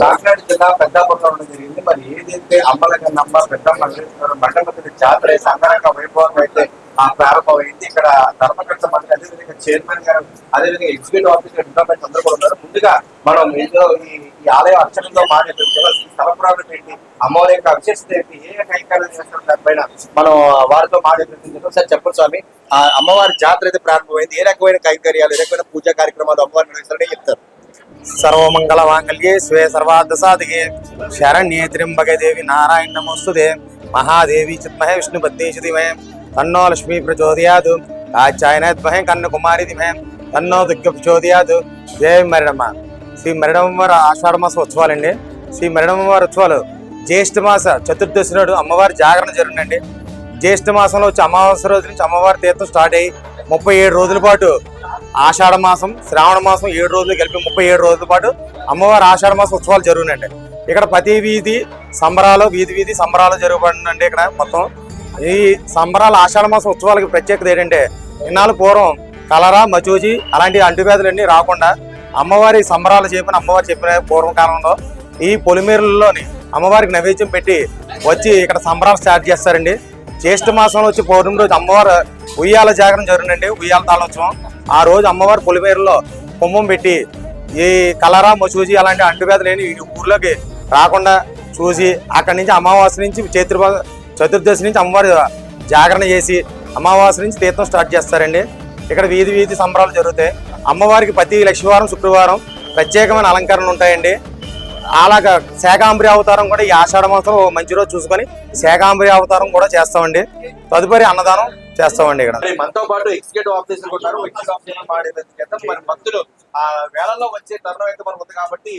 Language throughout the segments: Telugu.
కాకినాడ జిల్లా పెద్దాపురంలో ఉండడం జరిగింది. మరి ఏదైతే అమ్మలకి అమ్మ పెద్దమ్మ మండపతి జాతర అయితే వైభవం వైభవంగా అయితే ప్రారంభమైంది ఇక్కడ ధర్మకర్త మంత్రి అదేవిధంగా చైర్మన్ గారు అదేవిధంగా ఎగ్జిక్యూటివ్ ఆఫీసర్ డిపార్ట్మెంట్ అందరూ కూడా ఉన్నారు. ముందుగా మనం ఇందులో ఈ ఈ ఆలయ అర్చనతో మాట్లాడుతున్నాం స్థల ఏంటి అమ్మవారి యొక్క విశేషత ఏంటి ఏ కైకార్యం చేస్తారు దానిపైన మనం వారితో మాట్లాడుతున్నాం సార్ చెప్పండి స్వామి. ఆ అమ్మవారి జాతర అయితే ప్రారంభమైంది. ఏ రకమైన కైంకర్యాలు ఏ రకమైన పూజా కార్యక్రమాలు అమ్మవారిని నిర్వహిస్తారని చెప్తారు. సర్వమంగళ మాంగళ్యే స్వే సర్వార్థ సాధకే శరణ్యే త్ర్యంబకే దేవి నారాయణ నమోస్తుతే మహాదేవి చిత్మహే విష్ణు పత్ని ధీమహే తన్నో లక్ష్మీ ప్రచోదయాదు కాచాయనద్మహే కన్న కుమారి ధీమహే తన్నో దుర్గ ప్రచోదయాదు జయ మరణమ్మ శ్రీ మరణమ్మవారి ఆషాఢ మాస ఉత్సవాలండి శ్రీ మరణమ్మవారి ఉత్సవాలు జ్యేష్ఠ మాస చతుర్దశి నాడు అమ్మవారి జాగరణ జరుగునండి. జ్యేష్ఠ మాసంలో వచ్చి అమావాస్య రోజు నుంచి అమ్మవారి తీర్థం స్టార్ట్ అయ్యి ముప్పై ఏడు రోజుల పాటు ఆషాఢ మాసం శ్రావణ మాసం ఏడు రోజులు కలిపి ముప్పై ఏడు రోజుల పాటు అమ్మవారి ఆషాఢ మాసం ఉత్సవాలు జరుగునండి. ఇక్కడ ప్రతి వీధి సంబరాలు వీధి వీధి సంబరాలు జరుగుతుందండి ఇక్కడ మొత్తం. ఈ సంబరాల ఆషాఢ మాసం ఉత్సవాలకి ప్రత్యేకత ఏంటంటే ఇన్నాళ్ళు పూర్వం కలరా మచూజీ అలాంటి అంటువ్యాధులన్నీ రాకుండా అమ్మవారి సంబరాలు చెప్పిన అమ్మవారు చెప్పిన పూర్వకాలంలో ఈ పొలిమేరులలోని అమ్మవారికి నైవేద్యం పెట్టి వచ్చి ఇక్కడ సంబరాలు స్టార్ట్ చేస్తారండి. జ్యేష్ఠ మాసంలో వచ్చి పౌర్ణమి రోజు అమ్మవారు ఉయ్యాల జాగరణ జరుగునండి ఉయ్యాల తాళోత్సవం. ఆ రోజు అమ్మవారు పులిమేరులో కుంభం పెట్టి ఈ కలరా మసూజి అలాంటి అంటువ్యాధులు లేని ఈ ఊర్లోకి రాకుండా చూసి అక్కడి నుంచి అమావాస్య నుంచి చతుర్భ చతుర్దశి నుంచి అమ్మవారు జాగరణ చేసి అమావాస్య నుంచి తీర్థం స్టార్ట్ చేస్తారండి. ఇక్కడ వీధి వీధి సంబరాలు జరుగుతాయి. అమ్మవారికి ప్రతి లక్ష్మీవారం శుక్రవారం ప్రత్యేకమైన అలంకరణలు ఉంటాయండి. అలాగా శాకాంబరి అవతారం కూడా ఈ ఆషాఢ మాసం మంచి రోజు చూసుకొని శాకాంబరి అవతారం కూడా చేస్తామండి. తదుపరి అన్నదానం చేస్తామండి ఇక్కడ. మనతో పాటు ఎగ్జిక్యూటివ్ ఆఫీసర్ ఉన్నారు. ఎగ్జిక్యూటివ్ ఆఫీసర్ మాట్లాడేది మరి భక్తులు ఆ వేళల్లో వచ్చే తరుణం అయితే మనకు ఉంది కాబట్టి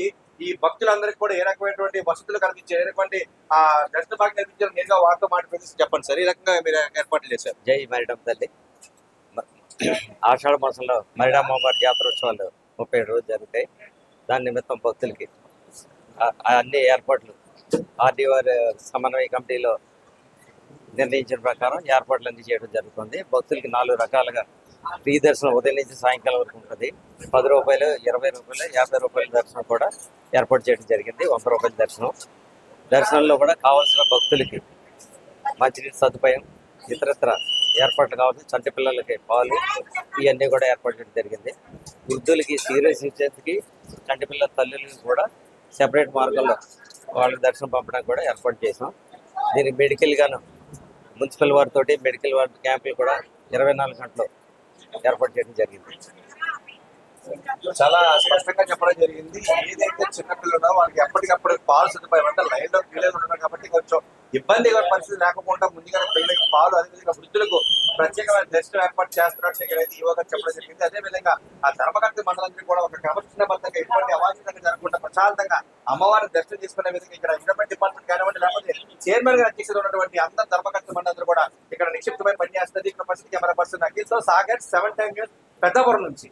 ఈ భక్తులందరికీ కూడా ఏ రకమైనటువంటి వసతులు కల్పించే ఏ రకమైన ఆ దర్శన భాగ్యం కల్పించారు నేరుగా వారితో మాట్లాడి చెప్పండి సార్. ఈ రకంగా మీరు ఏర్పాట్లు చేశారు. జై మరిడం తల్లి. ఆషాఢ మాసంలో మరిడమ్మ అమ్మవారి జాతరోత్సవాలు ముప్పై ఏడు రోజులు జరుగుతాయి. దాని నిమిత్తం భక్తులకి అన్ని ఏర్పాట్లు ఆర్డీఆర్ సమన్వయ కమిటీలో నిర్ణయించిన ప్రకారం ఏర్పాట్లన్నీ చేయడం జరుగుతుంది. భక్తులకి నాలుగు రకాలుగా ఫ్రీ దర్శనం ఉదయం నుంచి సాయంకాలం వరకు ఉంటుంది. పది రూపాయలు ఇరవై రూపాయలు యాభై రూపాయల దర్శనం కూడా ఏర్పాటు చేయడం జరిగింది. వంద రూపాయల దర్శనం. దర్శనంలో కూడా కావాల్సిన భక్తులకి మంచినీటి సదుపాయం ఇతరత్ర ఏర్పాట్లు కావాలి చంటి పిల్లలకి పాలు ఇవన్నీ కూడా ఏర్పాటు చేయడం జరిగింది. వృద్ధులకి సీరియస్ ఇచ్చేందుకు చంటి పిల్లల తల్లులకి కూడా సెపరేట్ మార్గంలో వాళ్ళకి దర్శనం పంపడానికి కూడా ఏర్పాటు చేసాం దీనికి మెడికల్ గాను మున్సిపల్ వారితో మెడికల్ వారి క్యాంపులు కూడా ఇరవై నాలుగు గంటలు ఏర్పాటు చేయడం జరిగింది. చాలా స్పష్టంగా చెప్పడం జరిగింది. ఏదైతే చిన్నపిల్లలు వాళ్ళకి ఎప్పటికప్పుడు పాలు సదుపాయం అంటే లైన్లో పిల్లలు ఉన్నారు కాబట్టి కొంచెం ఇబ్బందిగా పరిస్థితి లేకుండా ముందుగా పిల్లలకి పాలు అదేవిధంగా వృద్ధులకు ప్రత్యేకమైన దర్శనం ఏర్పాటు చేస్తున్నట్టు ఇక్కడ అయితే యువగా చెప్పడం జరిగింది. అదే విధంగా ఆ ధర్మకర్త మండలంలో కూడా ఒక క్రమశిక్షణబద్ధంగా ఎటువంటి అవాంఛనంగా జరగకుండా ప్రశాంతంగా అమ్మవారిని దర్శనం చేసుకునే విధంగా ఇక్కడ ఇన్వెస్ట్మెంట్ డిపార్ట్మెంట్ కానివ్వండి లేకపోతే చైర్మన్ గారు అధ్యక్షత ఉన్నటువంటి అందరు ధర్మకర్త మండలందరూ కూడా ఇక్కడ నిక్షిప్తమై పనిచేస్తుంది ఇక్కడ పరిస్థితి camera person అఖిల్తో Sagar seven time news Peddapuram నుంచి.